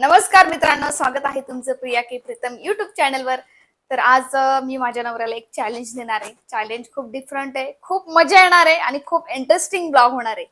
नमस्कार मित्रांनो स्वागत आहे तुमचं प्रिया के प्रीतम युट्यूब चॅनलवर तर आज मी माझ्या नवऱ्याला एक चॅलेंज देणार आहे. चॅलेंज खूप डिफरंट आहे खूप मजा येणार आहे आणि खूप इंटरेस्टिंग ब्लॉग होणार आहे.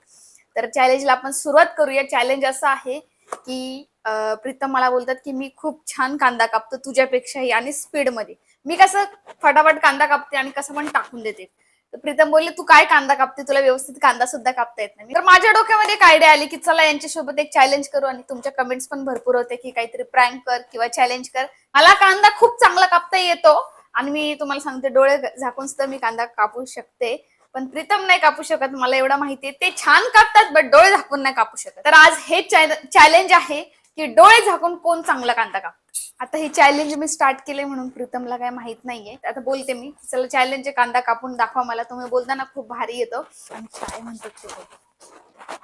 तर चॅलेंजला आपण सुरुवात करूया. चॅलेंज असं आहे की प्रीतम मला बोलतात की मी खूप छान कांदा कापतो तुझ्यापेक्षाही आणि स्पीडमध्ये मी कसं फटाफट कांदा कापते आणि कसं पण टाकून देते. तर प्रीतम बोलले तू काय कांदा कापते? तुला व्यवस्थित कांदा सुद्धा कापता येत नाही. तर माझ्या डोक्यामध्ये एक आयडिया आली की चला यांच्यासोबत एक चॅलेंज करू आणि तुमच्या कमेंट्स पण भरपूर होते की काहीतरी प्रँक कर किंवा चॅलेंज कर. मला कांदा खूप चांगला कापता येतो आणि मी तुम्हाला सांगते डोळे झाकून सुद्धा मी कांदा कापू शकते. पण प्रीतम नाही कापू शकत मला एवढं माहितीये ते छान कापतात बट डोळे झाकून नाही कापू शकत. तर आज हे चॅलेंज आहे. की डोळे झाकून कोण चांगला कांदा कापतो आता हे चॅलेंज मी स्टार्ट केले म्हणून प्रीतमला काय माहीत नाहीये. आता बोलते मी. चला चॅलेंज कांदा कापून दाखवा मला. तुम्ही बोलताना खूप भारी येतो. आणि काय म्हणतात ते बोल.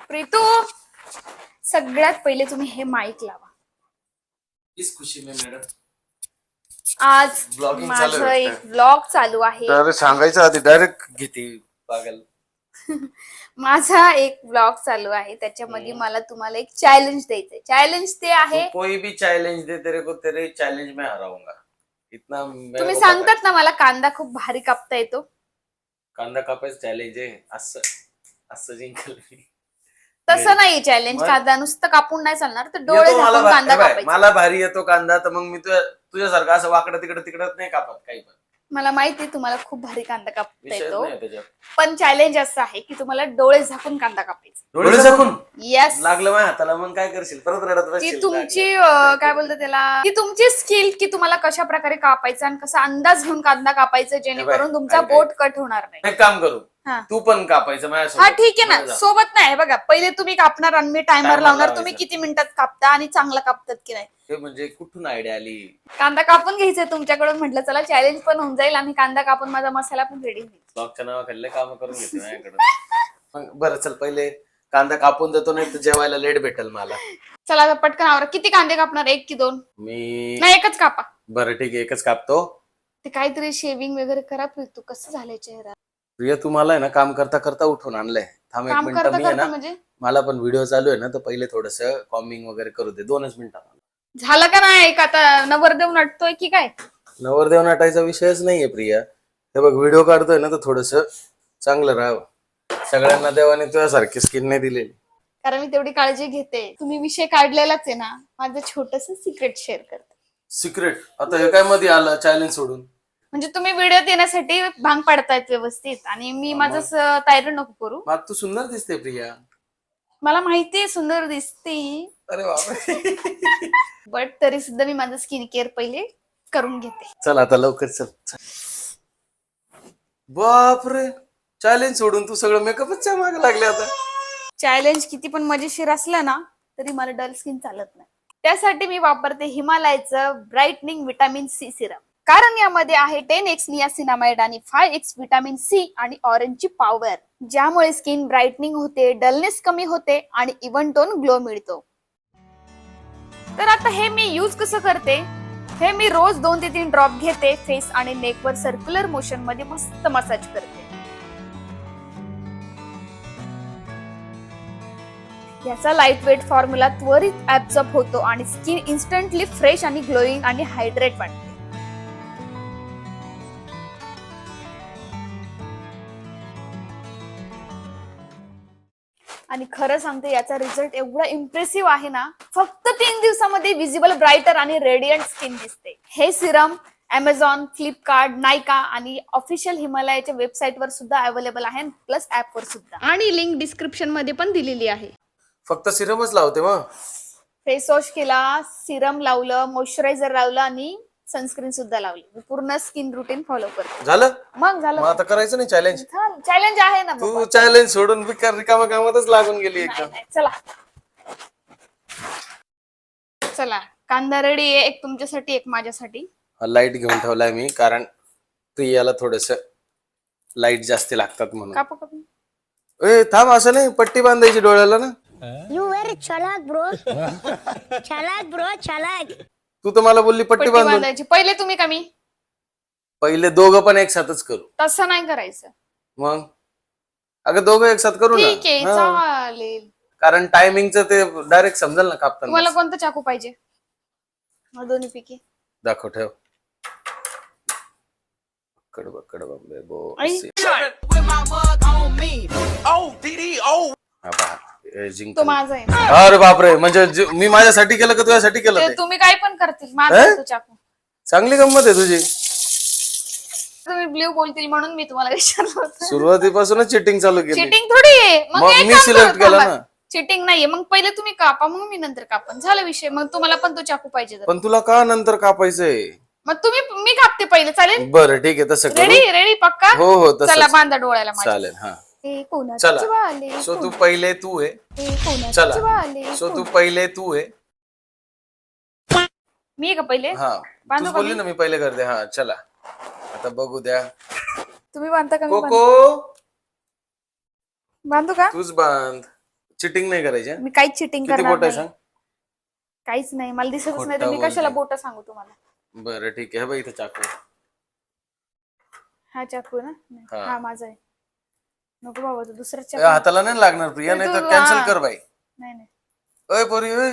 प्रीतू सगळ्यात पहिले तुम्ही हे माईक लावा. इस खुशी में मैडम. आज Vlogging माझं चालू आहे एक? ब्लॉग चालू आहे. अरे सांगायचं आधी डायरेक्ट घेते पागल. माझा एक ब्लॉग चालू आहे त्याच्यामध्ये मला तुम्हाला एक चॅलेंज द्यायचंय चॅलेंज ते आहे कोई भी चैलेंज दे तेरे को तेरे चैलेंज में हराऊंगा इतना मेरे तुम्ही को पता सांगतात ना मला कांदा खूप भारी कापता येतो है. कांदा कापायचं चॅलेंज आहे असं असं जिंकल मी. तसं नाही. चॅलेंज मग? कांदा नुसतं कापून नाही चालणार तर डोळे येतो मला झाकून भा- कांदा हे कापायचा मला भारी येतो कांदा तर मग मी तुझ्या तुझ्यासारखं असं वाकडं तिकडं तिकडं नाही कापत काही पण मला माहिती तुम्हाला खूप भारी कांदा कापता विषयच येतो. नाही त्याच्यात. पण चॅलेंज असं आहे की तुम्हाला डोळे झाकून कांदा कापायचा. डोळे झाकून? येस लागलं माझ्या हाताला मग काय करशील? परत रडत ती बसशील. तुमची. अं, काय बोलतात त्याला? ती तुमची स्किल की तुम्हाला कशा प्रकारे कापायचं आणि कसा अंदाज घेऊन कांदा कापायचं जेणेकरून तुमचा. बोट कट होणार नाही. एक काम करू. हा. तू पण कापायचं हा माझ्यासोबत ठीक आहे ना. सोबत नाही. बघा पहिले तुम्ही कापणार आणि मी टायमर Timer लावणार. तुम्ही लावायचा. किती मिनिटात कापता आणि चांगला कापतात की नाही? हे म्हणजे कुठून आयडिया आली? कांदा कापून घ्यायचंय तुमच्याकडून. म्हटलं चला चॅलेंज पण होऊन जाईल आणि कांदा कापून माझा मसाला पण रेडी होईल. ब्लॉगच्या नावाखाली काम करून घेतो माझ्याकडे मग बरं चल पहिले कांदा कापून देतो नाही तर जेवायला लेट भेटेल मला. चला आता पटकन आवरा. किती कांदे कापणार? एक की दोन. मी नाही एकच कापा. बरं ठीक आहे. एकच कापतो. ते काहीतरी शेविंग वगैरे करा तू कसं झालंय चेहरा? प्रिया तुम्हाला आहे ना काम करता करता उठून आणलंय. थांब एक काम मिनिट करता मी आहे करता ना म्हणजे? मला पण व्हिडिओ चालू आहे ना तर पहिले थोडस कॉमिंग वगैरे करू दे. दोनच मिनिटात झालं का नाही? का आता नवरदेव नटतोय की काय? नवरदेव नटायचा विषयच नाहीये प्रिया. हे बघ व्हिडिओ काढतोय ना तर थोडस चांगलं राहावं. सगळ्यांना देवाने तुझ्यासारखी स्किन नाही दिलेली. कारण मी तेवढी काळजी घेते. तुम्ही विषय काढलेलाच आहे ना माझं छोटस सिक्रेट शेअर करते. सिक्रेट आता हे काय मध्ये आलं चॅलेंज सोडून? म्हणजे तुम्ही व्हिडिओ देण्यासाठी भांग पाडतायत व्यवस्थित. आणि मी हा, माझं मग? स- तयारी नको करू. मग तू सुंदर दिसते प्रिया. मला माहितीये सुंदर दिसते. अरे बापरे. बट तरी सुद्धा मी माझं स्किन केअर पहिले करून घेते. चल आता लवकर चल. चल. बापरे. चॅलेंज सोडून तू सगळं मेकअपच मागे लागले आता. चॅलेंज किती पण मजेशीर असलं ना तरी मला डल स्किन चालत नाही. त्यासाठी मी वापरते हिमालयाचं ब्राईटनिंग विटॅमिन सी सिरम कारण यामध्ये आहे टेन एक्स नियासिनामाइड आणि फाय एक्स व्हिटॅमिन सी आणि ऑरेंजची पॉवर ज्यामुळे स्किन ब्राईटनिंग होते डलनेस कमी होते आणि इव्हन टोन ग्लो मिळतो. तर आता हे मी यूज कसं करते? हे मी रोज दोन ते तीन ड्रॉप घेते फेस आणि नेकवर सर्क्युलर मोशनमध्ये मस्त मसाज करते. याचा लाइट वेट फॉर्म्युला त्वरित ऍब्झॉर्ब होतो आणि स्किन इन्स्टंटली फ्रेश आणि ग्लोईंग आणि हायड्रेट वाटते. आणि खरं सांगते याचा रिझल्ट एवढा इम्प्रेसिव्ह आहे ना फक्त तीन दिवसामध्ये विजिबल ब्राईटर आणि रेडियंट स्किन दिसते. हे सिरम अमेझॉन फ्लिपकार्ट नायका आणि ऑफिशियल हिमालयाच्या वेबसाईट वर सुद्धा अवेलेबल आहे प्लस ऍप वर सुद्धा. आणि लिंक डिस्क्रिप्शनमध्ये पण दिलेली आहे. फक्त सिरमच लावते मग. फेस वॉश केला सिरम लावलं मॉइश्चरायझर लावलं आणि सनस्क्रीन सुद्धा लावली. मी पूर्ण स्किन रुटीन फॉलो करते. झालं? मग मग झालं आता करायचं नाही चॅलेंज चॅलेंज आहे ना तू. चॅलेंज सोडून बिकार रिकामा कामातच लागून गेली एकदम. नाही, चला. चला कांदा रेडी आहे एक तुमच्यासाठी एक माझ्यासाठी. लाइट घेऊन ठेवलाय मी कारण प्रियाला थोडस लाइट जास्त लागतात म्हणून. कापू कापू. ए थांब असं नाही पट्टी बांधायची डोळ्याला ना. You very chalak, bro. chalak, bro, chalak. तू तर मला बोलली पट्टी पट्टी बांधून. बांधायची. पहिले तुम्ही कमी पहिले दोघं पण एक साथच करू. तसं नाही करायचं. मग? अगं दोघं एक साथ करू ना? ठीक आहे हा. चालेल. कारण टायमिंगचं ते डायरेक्ट समजेल ना कापताना तुम्हाला कोणतं चाकू पाहिजे? दोन्ही पैकी. दाखव ठेव. बक्कड बक्कड बंबे बो आई. हा पहा, जिंकलं. तो माझा आहे. अरे बापरे म्हणजे जे- मी माझ्यासाठी केलं का तुझ्यासाठी केलं ते ते? तुम्ही काय पण करतील माझा अं? आहे तो चाकू चांगली गंमत आहे तुझी. तुम्ही ब्ल्यू बोलतील म्हणून मी तुम्हाला विचारलं होतं. सुरुवातीपासूनच चिटिंग चालू केली. चिटिंग थोडी आहे. मग मग एक मी select करू, केलं. ना. चिटिंग नाहीये. मग पहिले तुम्ही कापा मग मी नंतर कापन. झाला विषय. मग तुम्हाला पण तो चाकू पाहिजे. पण तुला का नंतर कापायचंय? मग तुम्ही मी कापते पहिले. चालेल? बरं ठीक आहे. तसं रेडी करू रेडी पक्का? हो हो चला बांधा डोळ्याला माझ्या. चालेल हा. हे कोणाचे चला. वाले, सो तू पहिले तू आहे हे कोणाचे चला. सो तू पहिले तू आहे मी आहे का पहिले? हा. बांधू तूच का बोलली मी? ना मी पहिले करते हा चला. आता बघू द्या. तुम्ही बांधता का मी कोको! बांधू? का? तूच बांध. चिटिंग नाही करायची हं? मी काहीच चिटिंग किती करणार बोट आहे नाही. सांग? काहीच नाही. मला दिसतच नाही तर खोटं मी कशाला. बोट सांगू तुम्हाला? बरं ठीक आहे. हे बघ इथं चाकू हा चाकू ना. हा. हा माझा आहे. नको बाबा तू ए, हाताला नाही लागणार प्रिया नाही तर कॅन्सल. कर बाई. नाही नाही. अय पोरी अय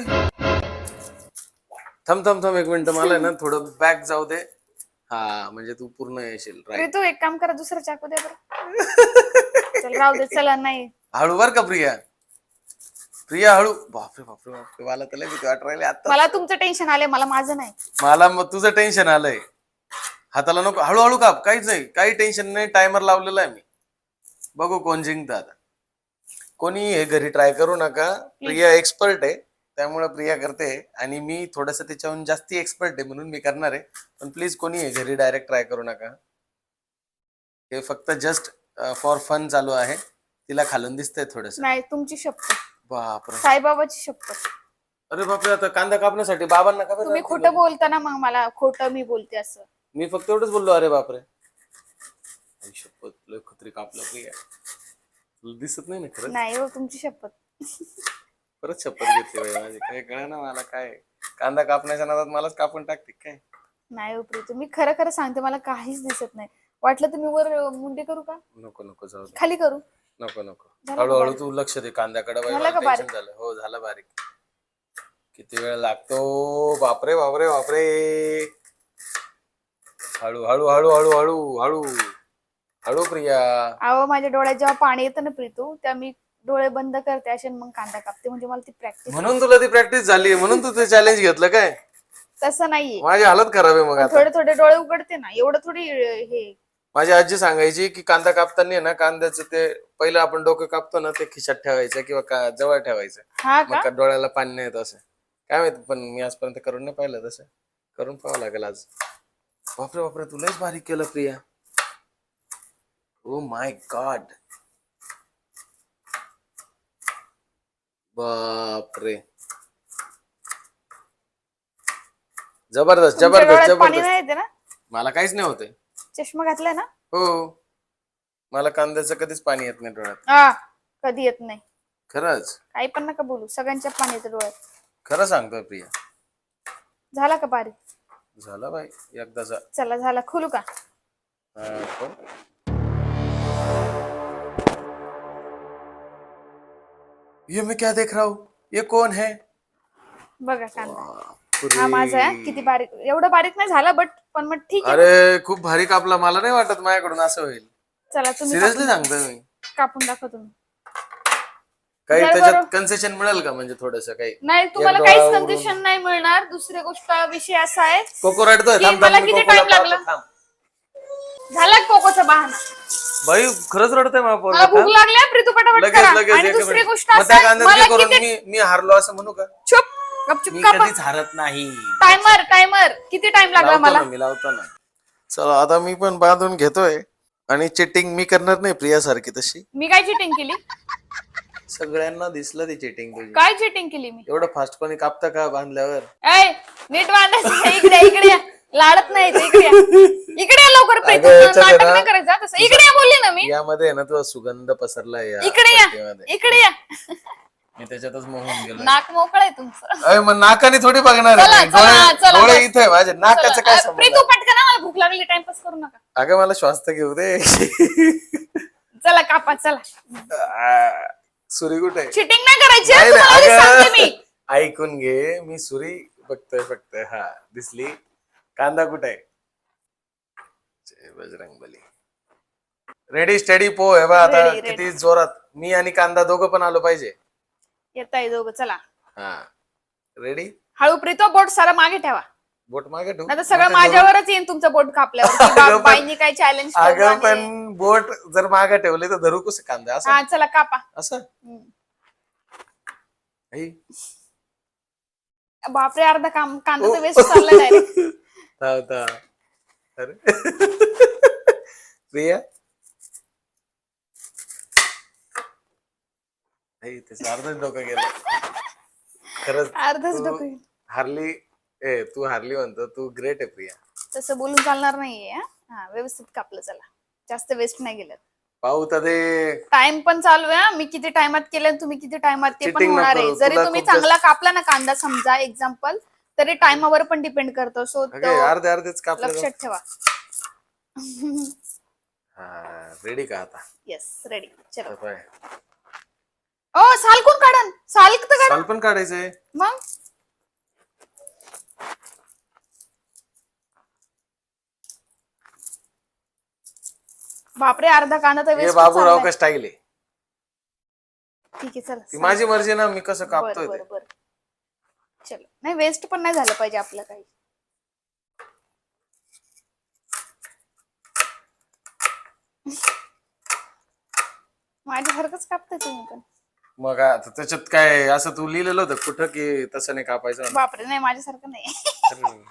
थांब थांब थांब एक मिनिट. मला आहे ना थोडं बॅक जाऊ दे. हा म्हणजे तू पूर्ण येशील राईट तू एक काम करा दुसरा चाकू दे बरं. चल राहू दे चला नाही. हळू बर का प्रिया? प्रिया हळू. बापरे बापरे बापरे मला तर लय भीती वाटू राहिली आता. मला तुमचं टेन्शन आलंय मला माझं नाही. मला मग तुझं टेन्शन आलंय. हाताला नको हळूहळू काप. काहीच नाही. काही टेन्शन नाही. टायमर लावलेला आहे मी. बघू कोण जिंकतं आता कोणी हे घरी ट्राय करू नका. प्रिया एक्सपर्ट आहे त्यामुळे प्रिया करते. आणि मी थोडस त्याच्याहून जास्ती एक्सपर्ट आहे म्हणून मी करणार आहे. पण प्लीज कोणी हे घरी डायरेक्ट ट्राय करू नका. हे फक्त जस्ट फॉर फन चालू आहे. तिला खालून दिसतंय थोडस. नाही तुमची शपथ. बापरे. साईबाबाची शपथ. अरे बापरे आता कांदा कापण्यासाठी बाबांना का बरं तुम्ही खोटं बोलता ना मग मला खोटं मी बोलते असं. मी फक्त एवढंच बोललो अरे बापरे. शपथ लय खत्री कापलं प्रिया तुला दिसत नाही ना खरंच? नाही हो तुमची शपथ. परत शपथ घेतली बाई माझी. काय कळ ना मला काय. कांदा कापण्याच्या नादात मलाच कापून टाकते काय? नाही हो प्रीती मी खरं खरं सांगते मला काहीच दिसत नाही. वाटलं तुम्ही वर अं, मुंडी करू का? नको नको जाऊ दे. खाली करू. नको नको. झालं का हळूहळू बारीक? तू लक्ष दे कांद्याकडे बाई झालं मला का बारीक? टेन्शन झालं. हो झालं बारीक. किती वेळ लागतो? बापरे बापरे बापरे. हळू हळू हळू हळू हळू हळू. हळू प्रिया. अहो माझ्या डोळ्यात जेव्हा पाणी येतं ना प्रीतू तेव्हा मी डोळे बंद करते असे आणि मग कांदा कापते. म्हणजे मला ती प्रॅक्टिस म्हणून तुला ती प्रॅक्टिस झाली. म्हणून तू ते चॅलेंज घेतलं काय? तसं नाहीये. माझी हालत खराब आहे मग आता. थोडे थोडे डोळे उघडते ना. एवढं थोडी अं, हे. माझी आजी सांगायची की कांदा कापताना ना कांद्याचं ते पहिलं आपण डोकं कापतो ना ते खिशात ठेवायचं किंवा का जवळ ठेवायचं. हा मग का का डोळ्याला पाणी नाही येत असं. काय माहीत पण मी आजपर्यंत करून नाही पाहिलं तसं. करून पाहावं लागेल आज. बापरे बापरे तुलाच बारीक केलं प्रिया. ओ माय गॉड बापरे. जबरदस्त तुमच्या जबरदस्त डोळ्यात पाणी जबरदस्त. नाही येते ना? मला काहीच नाही होते चष्मा घातलाय ना? हो. मला कांद्याचं कधीच पाणी येत नाही डोळ्यात. हा कधी येत नाही. खरंच? काही पण नका बोलू सगळ्यांच्या पाणी येतं डोळ्यात. खरं सांगतोय प्रिया. झाला का बारीक झाला बाई एकदाचा. चला झाला. खोलू का? हा. ये मैं क्या देख रहा हूँ? ये कौन है? बघा कांदा. हा माझा आहे. किती बारीक एवढं बारीक नाही झाला बट पण मग ठीक आहे. अरे खूप भारी कापला. मला नाही वाटत माझ्याकडून असं होईल. चला तुम्ही सिरियसली कापून- सांगतोय मी. कापून दाखवा तुम्ही. काही जरा त्याच्यात बरं. कन्सेशन मिळेल का? म्हणजे थोडस काही नाही तुम्हाला एक काहीच. कन्सेशन नाही मिळणार. दुसरी गोष्ट विषय असा आहे कोको रडतोय की थांब मला थांब मी किती कोकोला time लागला? पाहतो, थांब. झाला कोकोचा बहाणा? बाई खरंच रडतोय माझा पोरगा, मला भूक. लागली प्रीतू पटापट लगेच करा. लगेच आणि एक दुसरी मिनिट. गोष्ट मग असं त्या आहे, कांद्यात मला करून किती मी मी हारलो असं म्हणू का? चुप गपचूप मी कापा कधीच हारत नाही. Timer timer. किती टाइम लागला लावतो मला? ना, मी लावतो ना. चला आता मी पण बांधून घेतोय. आणि चिटिंग मी करणार नाही प्रिया सारखी तशी. मी काय चिटिंग केली? सगळ्यांना दिसलं ती चिटिंग तुझी. काय चिटिंग केली मी? एवढं फास्ट कोणी कापता का बांधल्यावर? ऐ नीट बांधायचं इकडे इकडे. लाडत नाही इकडे. या. इकडे या लवकर प्रीतू अगं, चल नाटक ना. नाही करायचं. हा तसं इकडे या बोलली ना मी. यामध्ये आहे ना तुझा सुगंध पसरलाय या इकडे या. पट्टीमध्ये. इकडे या. मी त्याच्यातच मोहून गेलो नाक मोकळ आहे तुमचं. अय मग नाकाने थोडी बघणार आहे. चला, मी. चला, डोळे चला, डोळे बस. इथे आहे माझे. नाकाचं काय चला, संबंध? प्रीतू पटकन हा, मला भूक लागली टाइमपास करू नका. अगं मला श्वास तर घेऊ दे. चला कापा चला. सुरी कुठे? चिटिंग नाही करायची हा, नाही, नाही, तुम्हाला आधी अगं. सांगते मी. ऐकून घे. मी सुरी बघतोय बघतोय. हा दिसली. कांदा कुठे बजरंग बली रेडी स्टडी पो हे बा आता Ready, ready. किती जोरात. मी आणि कांदा दोघं पण आलो पाहिजे. येत आहे दोघं चला. हा. रेडी हळू प्रीतो बोट सारा मागे ठेवा. बोट मागे ठेवू? आता सगळं माझ्यावरच येईन तुमचं बोट कापल्यावर. की अगं बा- पण- बाईंनी काय चॅलेंज अगं पण बोट जर मागे ठेवले तर धरू कसं कांदा? असं? हा चला कापा. असं? हम्म. आई, बापरे अर्धा काम कांदा तर. वेस्ट चालला डायरेक्ट थांब. अरे प्रिया त्याचं अर्धच डोकं गेलं खरंच अर्धच तू डोकं गेलं. हारली ए तू हारली म्हणतो तू ग्रेट आहे प्रिया तसं बोलून चालणार नाहीये हा? हा व्यवस्थित कापलं चला जास्त वेस्ट नाही गेलं पाहू तर दे टाइम पण चालू आहे हा. मी किती टाइमात केलं आणि तुम्ही किती टाइमात ते पण Cheating होणार आहे करू. जरी तुला तुम्ही खूप जास्त- चांगला कापला ना कांदा समजा एक्झाम्पल तरी टाइमावर पण डिपेंड करतो. सो अर्धे अर्धेच कापले लक्षात ठेवा. हा रेडी का आता? येस रेडी चलो. ओ साल कोण काढन? साल तर काढ. साल पण काढायचंय. मग? बापरे अर्धा कांदा तर हे बाबूराव का स्टाईल आहे? ठीक आहे चला. ती माझी मर्जी ना मी कसं कापतोय बरं ते. बरं बरं. चलो नाही वेस्ट पण नाही झालं पाहिजे आपलं काही माझ्यासारखंच कापताय तुम्ही पण मग आता त्याच्यात काय असं तू लिहिलेलं होतं कुठं की तसं नाही कापायचं? बापरे नाही माझ्यासारखं नाही अरे.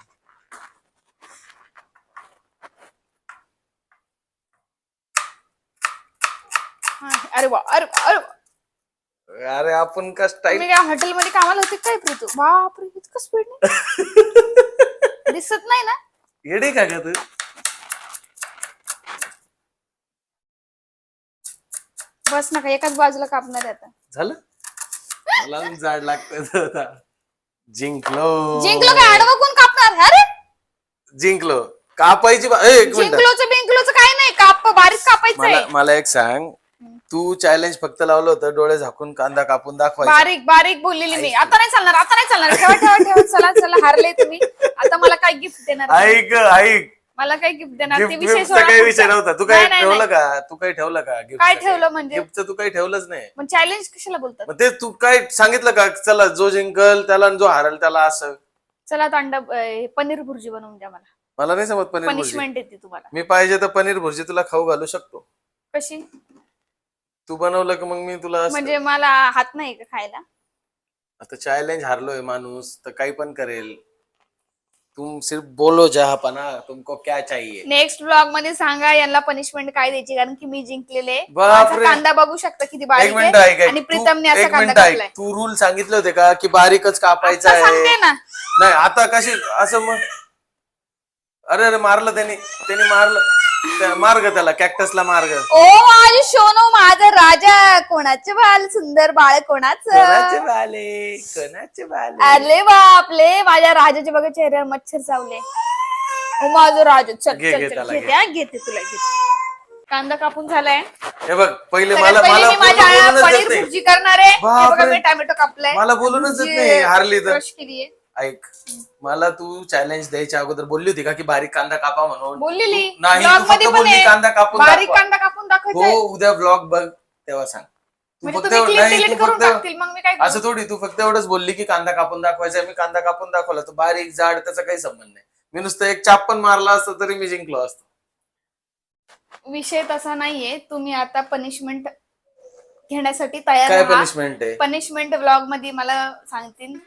हा, अरे वा अरे वा, अरे वा. अरे आपण का स्टाईल तुम्ही काय हॉटेलमध्ये कामाला होते काय प्रीतू? बापरे इतकं स्पीड दिसत नाही ना? येडे का ग तू? बस नका एकाच बाजूला कापणार आहे आता. झालं? मला पण जाड लागत जिंकलो. जिंकलो काय? आडवं कोण कापणार? अरे! जिंकलो. कापायची बा- ए, एक मिनिट. जिंकलोच बिंकलोच काय नाही. काप बारीक कापायचंय मला मला एक सांग. तू चॅलेंज फक्त लावलं होतं डोळे झाकून कांदा कापून दाखवायचा. बारीक बारीक बोललेली मी. आता नाही चालणार आता नाही चालणार. ठेवा ठेवा ठेवा. चला चला हारले तुम्ही. आता मला काय गिफ्ट देणार? ऐक ऐक. मला काय गिफ्ट देणार. ते गिफ्ट विषय गिफ्टचा सोडा काही विषय पुढचा. नव्हता. तू नाही, काही नाही, ठेवलं नाही. का? तू काही ठेवलं का गिफ्ट काय ठेवलं म्हणजे? गिफ्टचं तू काही ठेवलंच नाही. मग चॅलेंज कशाला बोलतात? मग ते तू काय सांगितलं का? चला जो जिंकल त्याला आणि जो हारल त्याला असं. चला आता अंडा अं, पनीर भुर्जी बनवून द्या मला. मला नाही समज पनीर भुर्जी. पनिशमेंट येते तुम्हाला. मी पाहिजे तर पनीर भुर्जी तुला खाऊ घालू शकतो. कशी? तू बनवलं की मग मी तुला असं- म्हणजे मला हात नाही का खायला? आता चॅलेंज हारलोय माणूस तर काही पण करेल. तुम सिर्फ बोलो जहापना तुमको क्या चाहिए? नेक्स्ट ब्लॉगमध्ये सांगा यांना पनिशमेंट काय द्यायची? कारण की मी जिंकलेले बापरे. माझा कांदा बघू शकता किती एक बारीक मिनिट आहे. आणि प्रीतमने असा एक कांदा मिनिट ऐक. कापलाय तू रूल सांगितले होते का की बारीकच कापायचा आता सांगते आहे ना. नाही आता कशी असं मग. अरे अरे मारलं त्याने. त्याने मारलं. त्या- मार्ग त्याला कॅक्टसला मार्ग ओ माझे शोनो माझा राजा कोणाचे बाल सुंदर बाळ कोणाचे? कोणाचं बाले कोणाचे बाले अरे बापले माझ्या राजाचे बघा चेहऱ्यावर मच्छर चावले. ओ माझं राजा चल घे, चल घे चल. त्याला, घेते घे. हा, घेते तुला घेते. कांदा कापून झालाय. हे बघ पहिले सगळ्यात मला पहिले मला मी बोलूनच पनीर देत नाही. भुर्जी करणार आहे. हे बघा बापरे. मी टोमॅटो कापलाय. मला बोलूनच देत भुर्जी नाही हारली तर. केलीये ऐक मला तू चॅलेंज द्यायच्या अगोदर बोलली होती का की बारीक कांदा कापा म्हणून? बोललेली. नाही ब्लॉग तू फक्त मध्ये पण बोलली आहे. कांदा कापून बारीक दाखवा. कांदा कापून हो दाखवायचा उद्या ब्लॉग बघ तेव्हा सांग. तू म्हणजे फक्त तुम्ही क्लिप नाही डिलीट तू करून फक्त टाकतील मग मी काय करू? असं थोडी तू फक्त एवढंच बोलली की कांदा कापून दाखवायचा मी कांदा कापून दाखवला तू बारीक जाड त्याचा काही संबंध नाही. मी नुसतं एक चाप पण मारला असतं तरी मी जिंकलो असतो. विषय तसा नाहीये. तुम्ही आता पनिशमेंट घेण्यासाठी तयार काय पनिशमेंट आहे? पनिशमेंट ब्लॉगमध्ये मला सांगतील.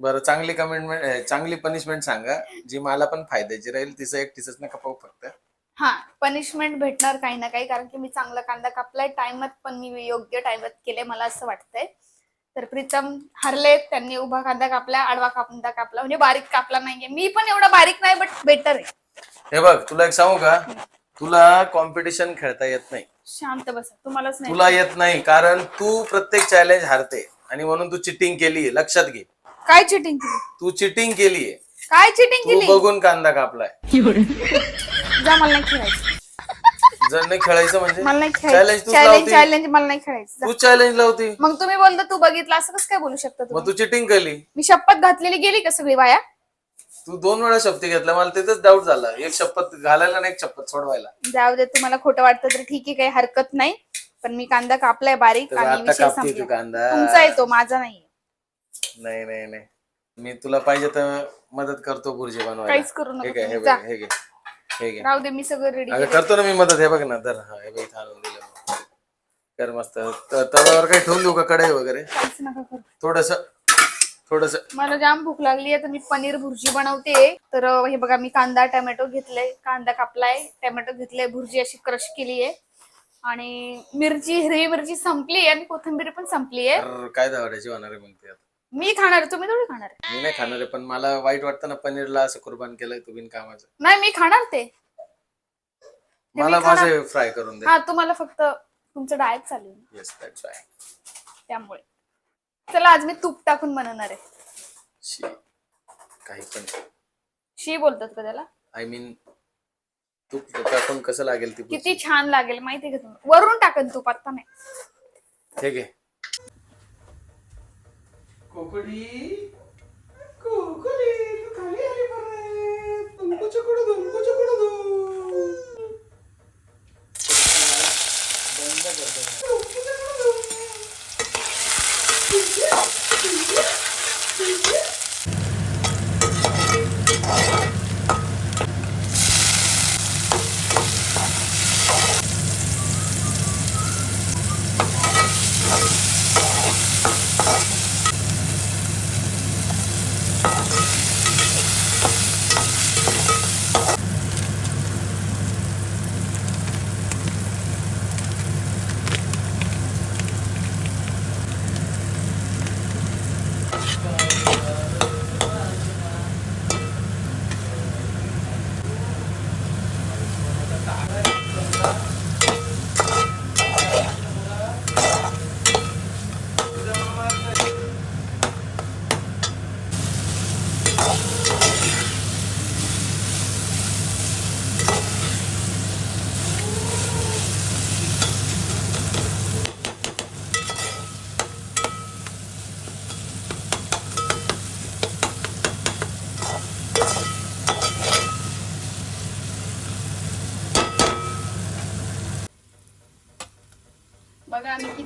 बरं चांगली कमेंटमेंट चांगली पनिशमेंट सांगा. जी मला पण फायद्याची राहील तिचं एक तिचंच नका पाहू फक्त. हा. पनिशमेंट भेटणार काही ना काही कारण की मी चांगला कांदा कापलाय टाइमात पण मी योग्य टाइमात केले मला असं वाटतंय. तर प्रीतम हरले त्यांनी उभा कांदा कापला आडवा कांदा कापला म्हणजे बारीक कापला नाहीये. मी पण एवढा बारीक नाही बट बेटर आहे. हे बघ तुला एक सांगू का? तुला कॉम्पिटिशन खेळता येत नाही. शांत बसा तुम्हालाच नाही तुला येत नाही कारण तू प्रत्येक चॅलेंज हारते. आणि म्हणून तू चिटिंग केली लक्षात घे. काय चिटिंग केली? तू चिटिंग केलीये. काय चिटिंग तू केली? बघून कांदा कापलाय. जा मला नाही खेळायचं. जर नाही खेळायचं म्हणजे? मला नाही चॅलेंज खेळायचं तू चॅलेंज लावती. चॅलेंज मला नाही खेळायचं. जा. तू चॅलेंज लावती. मग तुम्ही बोलता तू बघितलं असं कसं काय बोलू शकता मग तुम्ही तू चिटिंग केली. मी शपथ घातलेली गेली का सगळी वाया? तू दोन वेळा शपथ घेतला मला तिथेच डाऊट झाला. एक शपथ घालायला आणि एक शपथ सोडवायला. जाऊ दे तुम्हाला खोटं वाटतं तर ठीक आहे काही हरकत नाही. पण मी कांदा कापलाय बारीक तर आणि आता विषय कापते तू संपला. कांदा. तुमचा आहे तो माझा नाही नाही नाही नाही. मी तुला पाहिजे तर मदत करतो भुर्जी बनवायला. काहीच करू हे नका घे हे तुम्ही. जा. बघ हे घे. हे राहू दे मी सगळं रेडी अगं करतो ना मी मदत. हे बघ ना तर हा हे बघ इथं आणून दिलं. कर मस्त. त- तव्यावर काही ठेवून देऊ का कढई वगैरे? काहीच नका करू. थोडस थोडस. मला जाम भूक लागली आहे तर मी पनीर भुर्जी बनवते. तर अं, हे बघा मी कांदा टोमॅटो घेतलाय. कांदा कापलाय टोमॅटो घेतलाय भुर्जी अशी क्रश केली आहे. आणि मिरची हिरवी मिरची संपली आणि कोथिंबीर पण संपली आहे. काय दावडायची होणार आहे मग ते आता? मी खाणार तुम्ही थोडी खाणार? मी नाही खाणार आहे पण मला वाईट वाटतं ना पनीरला असं कुर्बान केलंय तू बिन कामाचं नाही मी खाणार ते. मी मला खाणार. माझे फ्राय करून दे. हा तुम्हाला फक्त तुमचं डाएट चालू आहे. येस दॅट्स त्यामुळे. चला आज मी तूप टाकून बनवणार आहे. शी काही पण. शी बोलतात का त्याला? आय मीन तू टाकून कसं लागेल ती किती छान लागेल माहितीये का तुम्ही वरून टाकन तूप आता नाही. ठीक आहे 고클리.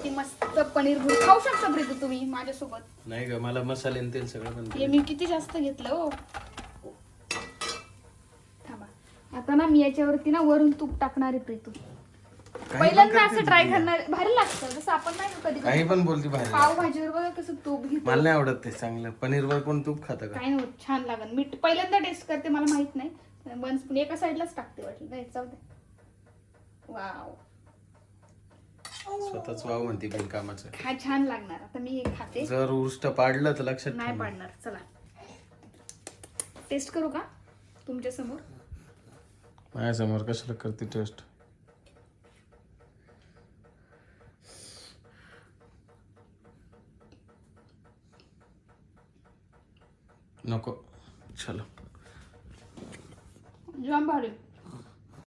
किती मस्त पनीर भुर्जी. खाऊ शकता प्रीती तुम्ही माझ्यासोबत. नाही ग मला मसाले आणि तेल सगळं पण मी किती जास्त घेतलं हो. थांबा. आता ना मी याच्यावरती ना वरून तूप टाकणार आहे प्रीतू. पहिल्यांदा असं ट्राय करणार भारी लागतं. जसं आपण नाही का कधी काही पण बोलती बाहेर. पाव भाजीवर बघा कसं तूप घेतो. मला नाही आवडत ते चांगलं. पनीरवर कोण तूप खातं का? काय नव्हतं छान लागन. मी पहिल्यांदा टेस्ट करते मला माहीत नाही. वन स्पून एका साईडलाच टाकते वाटलं. नाही जाऊ दे. वाव. स्वतःच वाव म्हणते बिन कामाचं हा छान लागणार. आता मी हे खाते. जर उष्ट पाडलं तर लक्षात नाही ठेव पाडणार. चला. टेस्ट करू का? तुमच्यासमोर. माझ्यासमोर कशाला करते टेस्ट नको. चलो. जाम भारी.